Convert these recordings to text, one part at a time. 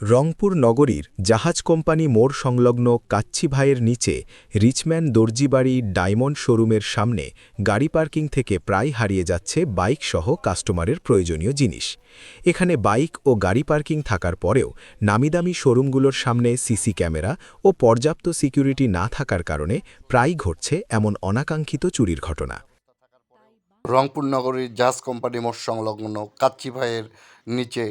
রংপুর নগরীর জাহাজ কোম্পানি মোড় সংলগ্ন কাচ্ছি ভাইয়ের নিচে রিচম্যান দর্জিবাড়ি ডায়মন্ড শোরুমের সামনে গাড়ি পার্কিং থেকে প্রায় হারিয়ে যাচ্ছে বাইক সহ কাস্টমারের প্রয়োজনীয় জিনিস। এখানে বাইক ও গাড়ি পার্কিং থাকার পরেও নামিদামি শোরুমগুলোর সামনে সিসি ক্যামেরা ও পর্যাপ্ত সিকিউরিটি না থাকার কারণে প্রায় ঘটছে এমন অনাকাঙ্ক্ষিত চুরির ঘটনা। রংপুর নগরীর জাহাজ কোম্পানি মোড় সংলগ্ন কাচ্চি ভাইয়ের নিচে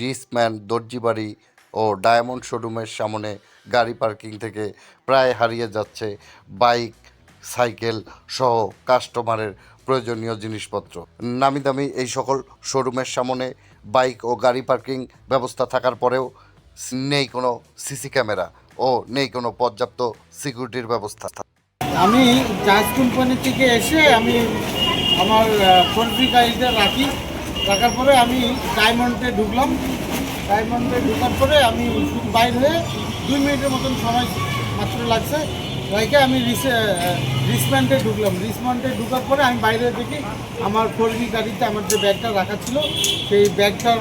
রিসম্যান দর্জিবাড়ি ও ডায়মন্ড শোরুমের সামনে গাড়ি পার্কিং থেকে প্রায় হারিয়ে যাচ্ছে বাইক, সাইকেল সহ কাস্টমারের প্রয়োজনীয় জিনিসপত্র। নামি দামি এই সকল শোরুমের সামনে বাইক ও গাড়ি পার্কিং ব্যবস্থা থাকার পরেও নেই কোনো সিসি ক্যামেরা ও নেই কোনো পর্যাপ্ত সিকিউরিটির ব্যবস্থা। আমি জাহাজ কোম্পানি থেকে এসে আমি আমার পোলট্রি গাড়িটা রাখি। রাখার পরে আমি ডায়মন্ডে ঢুকলাম। ডায়মন্ডে ঢুকার পরে আমি বাইর হয়ে দুই মিনিটের মতন সময় মাত্র লাগছে। রেখে আমি রিসম্যান্ডে ঢুকলাম। রিসম্যান্ডে ঢুকার পরে আমি বাইরে দেখি আমার পোলট্রি গাড়িতে আমার যে ব্যাগটা রাখা ছিল, সেই ব্যাগটার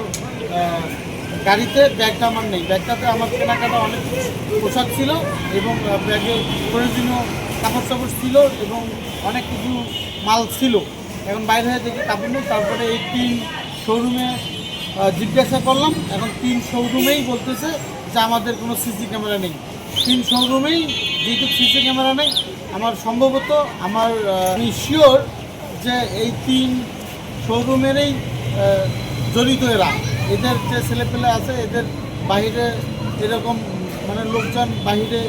গাড়িতে ব্যাগটা আমার নেই। ব্যাগটাতে আমার কেনাকাটা অনেক পোশাক ছিল এবং ব্যাগে প্রয়োজনীয় কাপড় চাপড় ছিল এবং অনেক কিছু মাল ছিল। এখন বাইরে হয়ে দেখি কাপড় নেই তারপরে এই তিন শোরুমে জিজ্ঞাসা করলাম, এখন তিন শোরুমেই বলতেছে যে আমাদের কোনো সিসি ক্যামেরা নেই। তিন শোরুমেই যেহেতু সিসি ক্যামেরা নেই, আমার সম্ভবত, আমার আমি শিওর যে এই তিন শোরুমেরই জড়িত এরা। এদের যে ছেলেপেলে আছে, এদের বাইরে এরকম মানে লোকজন বাইরে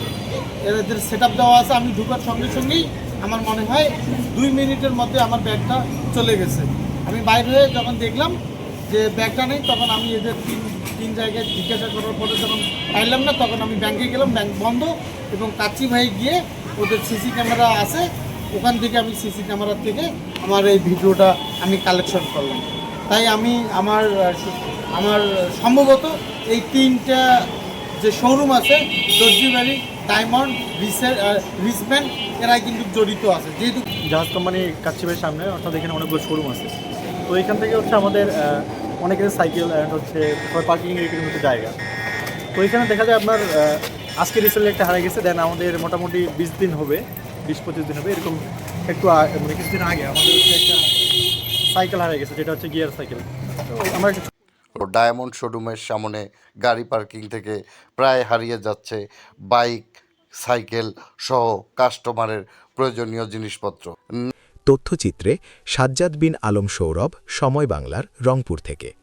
এদের সেট দেওয়া আছে, আমি ঢুকার সঙ্গে সঙ্গেই আমার মনে হয় দুই মিনিটের মধ্যে আমার ব্যাগটা চলে গেছে। আমি বাইরে হয়ে যখন দেখলাম যে ব্যাগটা নেই, তখন আমি এদের তিন তিন জায়গায় জিজ্ঞাসা করার পরে যখন পাইলাম না, তখন আমি ব্যাংকে গেলাম, ব্যাংক বন্ধ এবং কাচ্চি ভাই গিয়ে ওদের সিসি ক্যামেরা আছে, ওখান থেকে আমি সিসি ক্যামেরা থেকে আমার এই ভিডিওটা আমি কালেকশন করলাম। তাই আমি আমার আমার সম্ভবত এই তিনটা যে শোরুম আছে দর্জিবাড়ি ডায়মন্ড রিসব্যান্ড এরা কিন্তু জড়িত আছে। যেহেতু জাহাজ কোম্পানি কাচ্চিবের সামনে, অর্থাৎ এখানে অনেকগুলো শোরুম আছে। তো এখান থেকে হচ্ছে আমাদের অনেকের সাইকেল অ্যান্ড হচ্ছে পার্কিং এর মতো জায়গা। তো এখানে দেখা যায় আপনার আজকে রিসেন্টলি একটা হারিয়ে গেছে দেন আমাদের মোটামুটি বিশ দিন হবে, বিশ পঁচিশ দিন হবে, এরকম একটু মানে কিছুদিন আগে আমাদের হচ্ছে একটা সাইকেল হারিয়ে গেছে, যেটা হচ্ছে গিয়ার সাইকেল তো আমরা ডায়মন্ড শোরুমের সামনে গাড়ি পার্কিং থেকে প্রায় হারিয়ে যাচ্ছে বাইক, সাইকেল সহ কাস্টমারের প্রয়োজনীয় জিনিসপত্র। তথ্যচিত্রে সাজ্জাদ বিন আলম সৌরভ, সময় বাংলার রংপুর থেকে।